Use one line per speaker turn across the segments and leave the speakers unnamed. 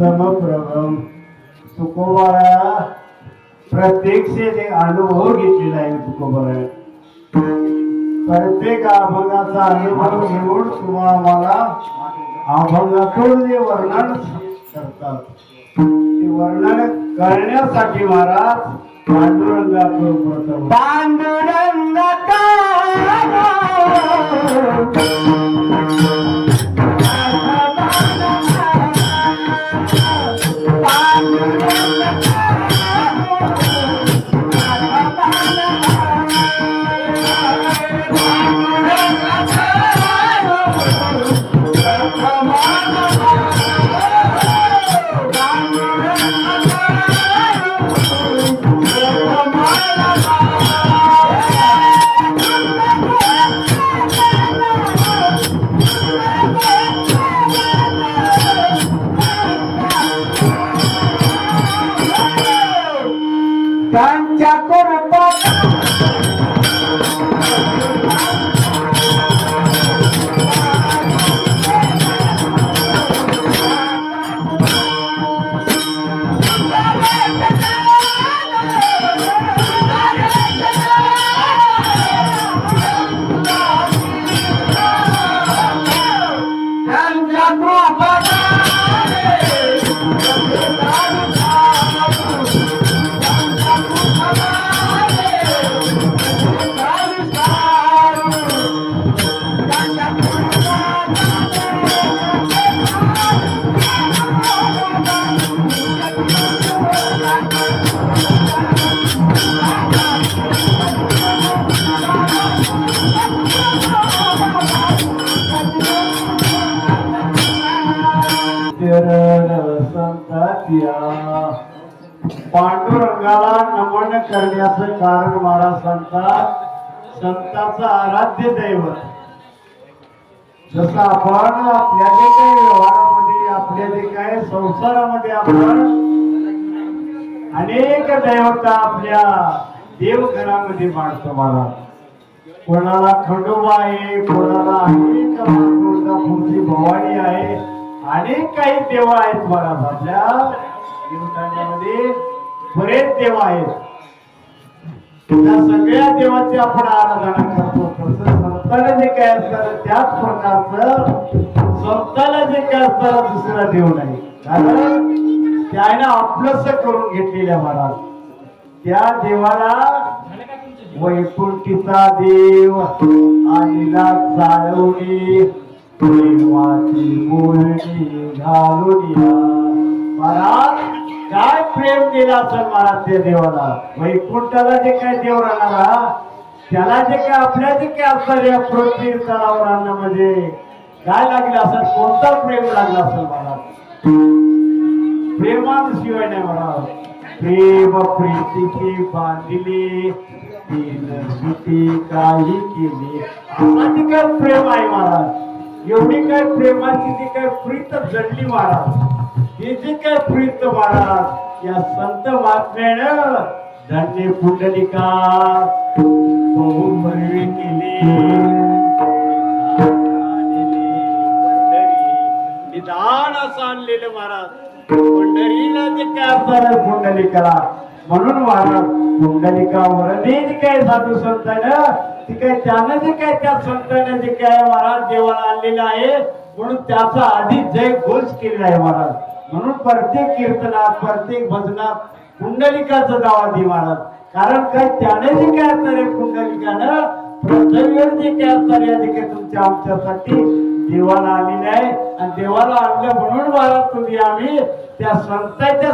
समप्रभम तुकोबारा प्रत्यक्षात एक अनुभव घेतलेला आहे तुकोबारा प्रत्येक अभंगाचा अनुभव घेऊन तुम्हाला मला अभंगातून जे वर्णन करतात ते वर्णन करण्यासाठी महाराज पांडुरंगातून प्रथम त्यांच्या पांडुरंगाला नमन करण्याचं कारण महाराज सांगतात संताचं आराध्य दैवत. जसं आपण आपल्या जे काही व्यवहारामध्ये आपल्या जे काय संसारामध्ये आपण
अनेक दैवता आपल्या देवघरामध्ये मांडतो मला कोणाला खंडोबा आहे कोणाला अनेक तुळजापूरची भवानी आहे अनेक काही देव आहेत महाराज आपल्या देवतांमध्ये. बरेच देव आहेत त्या सगळ्या देवाचे आपण आराधना करतो. तसं संताला जे काय असतं त्याच प्रकारचं संताला जे काय असतं दुसरा देव नाही. कारण त्याने आपलंस करून घेतलेल्या महाराज. त्या देवाला वैकुंठीचा देव आईला चालवली चालवणी प्रेमाची बोलणी घालून महाराज काय प्रेम दिला असेल महाराज त्या देवाला? वैकुंठाला जे काय देव राहणारा त्याला जे काय आपल्या जे काय असणार या पृथ्वी तळावर आणण्यामध्ये म्हणजे, काय लागलं असेल? कोणता प्रेम लागला असेल महाराज प्रेमान शिवाय नाही महाराज प्रेम प्रीतीची बांधली काही केली. असाची काय प्रेम आहे महाराज? एवढी काय प्रेमाची ती काय प्रीत जडली महाराज? ही जी काय प्रीत महाराज या संत महात्म्यानं धन्य पुंडलिका बहुमरवी केली. निदान असं आणलेलं महाराज पंढरीला जे काय असणार पुंडलिकाला म्हणून महाराज पुंडलिका वरदे जे काय साधू संत आहे ती काय त्यानं जे काय त्या संताने जे काय महाराज देवाला आणलेलं आहे म्हणून त्याचा आधी जय घोष केलेला आहे महाराज म्हणून प्रत्येक कीर्तनात प्रत्येक भजनात पुंडलिकाचं दावा आधी महाराज कारण काय त्याने जे काय असणार आहे पुंडलिकानं पृथ्वीवर जे काय असणार आहे जे काही तुमच्या आमच्यासाठी देवाला आलेले आहे. आणि देवाला आणलं म्हणून महाराज तुम्ही आम्ही त्या संतांच्या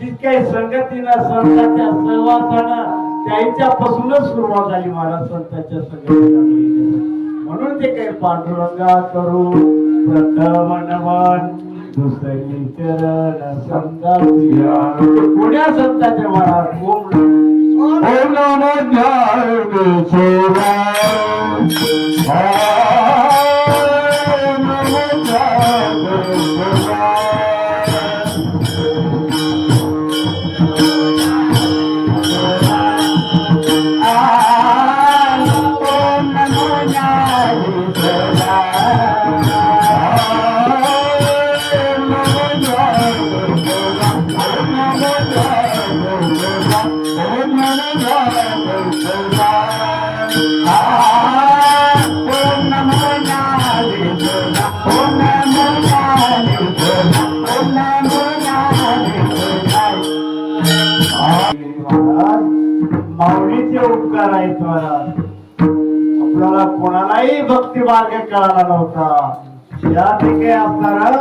जी काही संगतीनं संतांच्या सहवासानं त्यांच्यापासूनच सुरुवात झाली महाराज संतांच्या संगतीला म्हणून ते काही पांडुरंगा करू प्रथम नमन दुसरी चरण संतांची पुण्या संतांचे महाराज ओम माऊलीचे कोणालाही भक्ती मार्ग कळाला नव्हता. या ठिकाणी असणार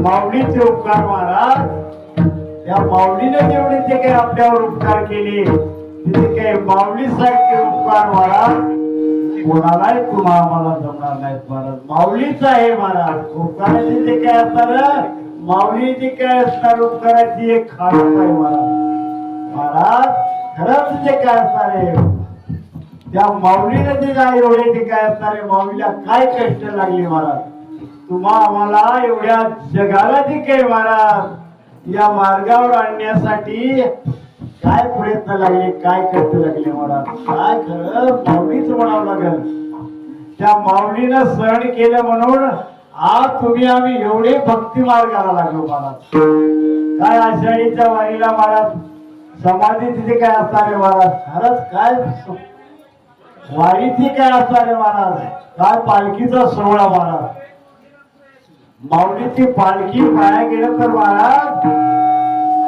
माऊलीचे उपकार महाराज या माऊलीने जेवढे जे काही आपल्यावर उपकार केले तिथे काही माऊली सारखे उपकार महाराज कोणालाही तुम्हा आम्हाला जमणार नाहीत महाराज. माऊलीच आहे महाराज. उपकाराचे जे काय असणार माऊली जे काय असणार उपकाराची एक खास आहे महाराज. महाराज खरंच जे काय असणार आहे त्या माऊलीने जे काय एवढे जे काय असणार माऊलीला काय कष्ट लागले महाराज? तुम्हा आम्हाला एवढ्या जगाला जे काही महाराज या मार्गावर आणण्यासाठी काय प्रयत्न लागले काय कष्ट लागले महाराज? काय खरं माऊलीच म्हणावं लागेल. त्या माऊलीनं सहन केलं म्हणून आज तुम्ही आम्ही एवढे भक्ती मार्गाला लागलो महाराज. काय आषाढीच्या वारीला महाराज समाधी तिथे काय असणार महाराज खरंच काय वारीची काय असणार महाराज? काय पालखीचा सोहळा महाराज? माऊलीची पालखी पाया गेलं तर महाराज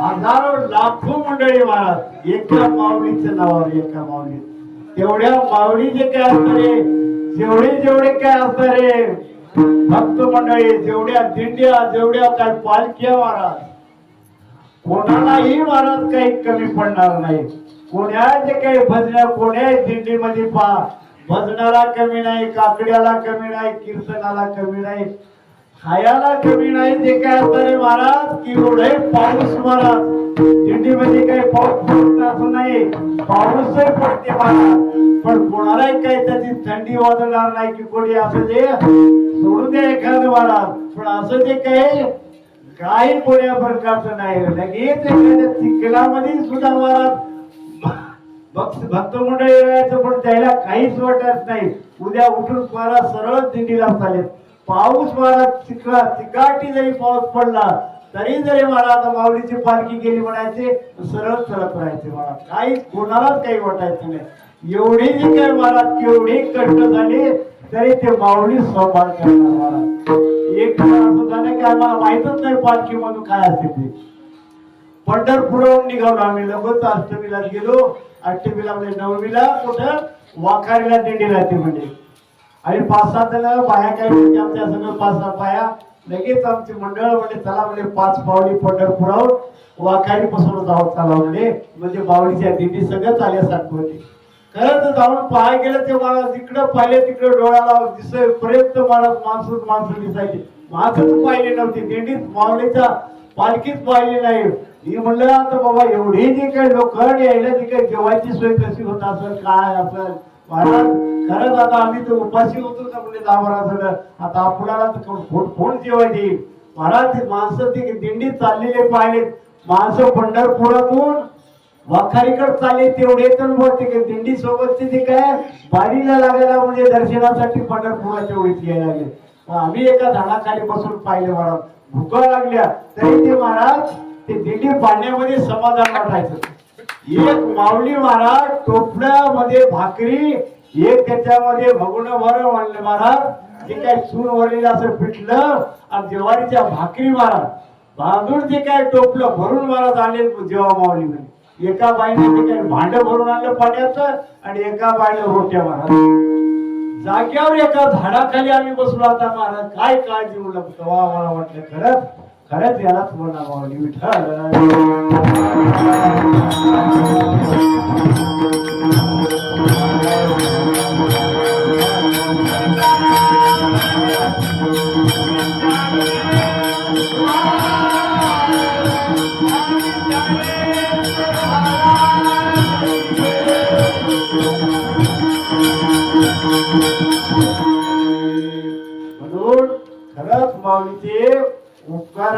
हजारो लाखो मंडळी महाराज एका माऊलीच्या नावावर एका माऊली तेवढ्या माऊली जे काय असणारे जेवढे जेवढे काय असणारे भक्त मंडळी जेवढ्या दिंड्या जेवढ्या काय पालख्या महाराज कोणालाही महाराज काही कमी पडणार नाही. कोण्याचे काही भजन कोण्याही दिंडीमध्ये पहा भजनाला कमी नाही काकड्याला कमी नाही कीर्तनाला कमी नाही. खायाला कमी नाही ते काय तरी महाराज? की एवढे पाऊस महाराज. दिंडीमध्ये काही पाऊस पडत असं नाही. पाऊसही पडते महाराज. पण कोणालाही काही त्याची थंडी वाजणार नाही की कोणी असं जे सोडून दे एखादं महाराज. पण असं जे काही काही कोण्या प्रकारचं नाही. लगेच एखाद्या चिखलामध्ये सुद्धा महाराज भक्त भक्त मंडळी पण त्याला काहीच वाटत नाही. उद्या उठून महाराज सरळ दिंडीला चालेल. पाऊस महाराज चिखला चिकाटी जरी पाऊस पडला तरी जरी महाराज माऊलीची पालखी गेली म्हणायचे सरळ सरळ राहायचे महाराज काही कोणालाच काही वाटायचं नाही. एवढी जी काय महाराज केवढी कष्ट झाली तरी ते माऊली सहभाग करणार महाराज एक सुद्धा नाही की आम्हाला माहितच नाही पालखी म्हणून काय असते ते. पंढरपुरावरून निघालो आम्ही. लगोच अष्टमीला गेलो. आठवीला म्हणजे नववीला कुठं? वाखारीला दिंडीला ते म्हणजे. आणि पाच सात जण बाया काय म्हणजे आमच्या सगळं पाच सहा बाया. लगेच आमचे मंडळ म्हणजे चला म्हणजे पाच पावली पंढरपुरावर वाखारी पासून जाऊ चला म्हणजे म्हणजे बावळीच्या दिंडी सगळं चालल्यासारखं होती. खरंच जाऊन पाहाय गेलं ते मला तिकडं पाहिले तिकडं डोळ्याला दिसे पर्यंत मला माणसून माणसं दिसायची. माणसंच पाहिली नव्हती. दिंडीत माऊलीच्या पालखीच पाहिली नाही. मी म्हणलं आता बाबा एवढी जी काही लोक यायला जी काही जेवायची सोय कशी होत असेल काय असेल? महाराज खरंच आता आम्ही तर उपाशी होतो का म्हणजे दहा सगळं आता आपल्याला तर कोण कोण जेवायची. महाराज ती माणसं ती दिंडीत चाललेले पाहिलेत. माणसं पंढरपुरातून वाखारीकडे चालले तेवढे तर मग ते दिंडी सोबतची ती काय बारीला लागायला म्हणजे दर्शनासाठी पंढरपुरात एवढीच यायला लागले. आम्ही एका झाडाखाली बसून पाहिले महाराज. भुका लागल्या. तरी ते महाराज ते दिंडी पाण्यामध्ये समाधान वाटायचं एक माऊली महाराज टोपल्यामध्ये भाकरी एक त्याच्यामध्ये भगुण भर मानले महाराज. जे काय सून वरलेलं असं पिठलं आणि दिवाळीच्या भाकरी महाराज. बांधून जे काय टोपलं भरून महाराज आले जेव्हा माऊली म्हणे एका बाईने ते काय भांड भरून आणलं पाण्याचं आणि एका बाईने रोट्या महाराज. जाग्यावर एका झाडाखाली आम्ही बसलो आता महाराज. काय काळजी म्हणलं तेव्हा मला वाटलं खरंच खरंच यालाच म्हणा माऊली म्हणून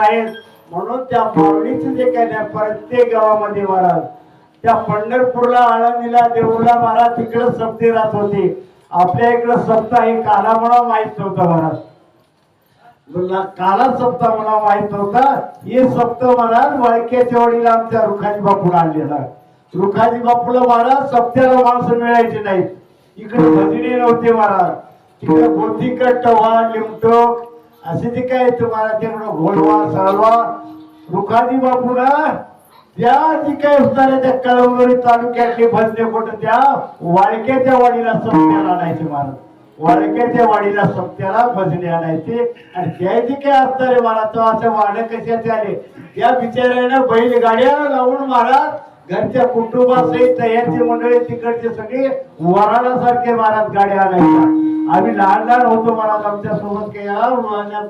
आहेत. म्हणून त्या माऊलीचे जे काय नाही प्रत्येक गावामध्ये महाराज. त्या पंढरपूरला आळंदीला देऊला महाराज तिकडे सप्ते राहत होते. आपल्या इकडे सप्ताह हे काला म्हणा माहीत नव्हतं महाराज. काला सप्ताह मला माहीत नव्हता. हे सप्ताह महाराज वळक्याच्या वडीला आमच्या रुखाजी बापूला आणलेला रुखाजी बापूला महाराज सप्त्याला माणसं मिळायची नाहीत. इकडे भजनी नव्हते महाराज. तिकडे बोधिकट टव्हाण लिमटोक असे जे काय तुम्हाला तिकडं घोडवा साळवा रुखाजी बापूला त्या जी काय उतारे त्या कळमनुरी तालुक्यातले भजने कुठं त्या वाळक्याच्या वाडीला सप्त्याला आणायचे महाराज. वाळक्याच्या वाडीला सप्त्याला भजने आणायचे. आणि त्या जे काय असणारे महाराज तो असं वाड कशाचे आले? त्या बिचाऱ्यानं बैलगाड्या लावून महाराज घरच्या कुटुंबासहित तयारची मंडळी तिकडचे सगळे वराडासारखे महाराज गाड्या आणायच्या. आम्ही लहान लहान होतो महाराज आमच्यासोबत काही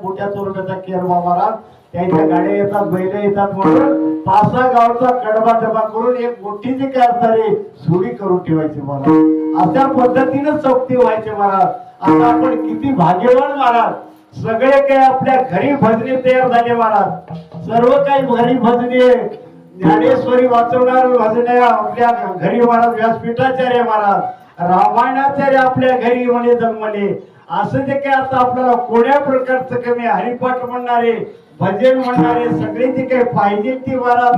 मोठ्या चोरट्याचा केरबा महाराज त्यांच्या गाड्या येतात बैल येतात म्हणून पाच सहा गावचा कडबा जमा करून एक मोठी जी काय असणारी सुरी करून ठेवायची महाराज अशा पद्धतीने सक्ती व्हायचे महाराज आता आपण किती भाग्यवान महाराज सगळे काही आपल्या घरी भजनी तयार झाले महाराज सर्व काही घरी भजनी. ज्ञानेश्वरी वाचवणार भजण्या आपल्या घरी महाराज व्यासपीठाचार्य महाराज रामायणाचार्य आपल्या घरी म्हणे जन्मले असं जे काही आता आपल्याला कोण्या प्रकारचं कमी हरिपाठ म्हणणारे भजन म्हणणारे सगळे जे काही पाहिजे ती महाराज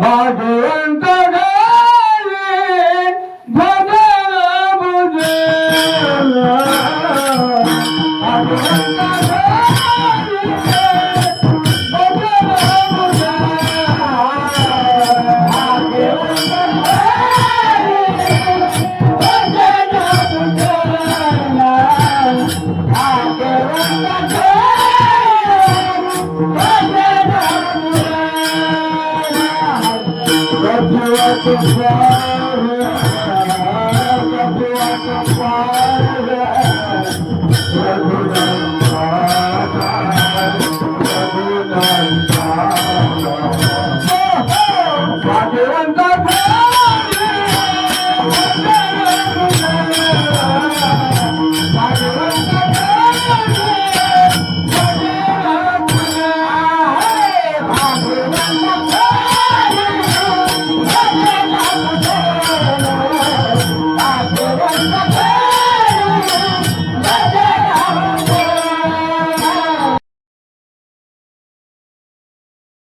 Oh, oh.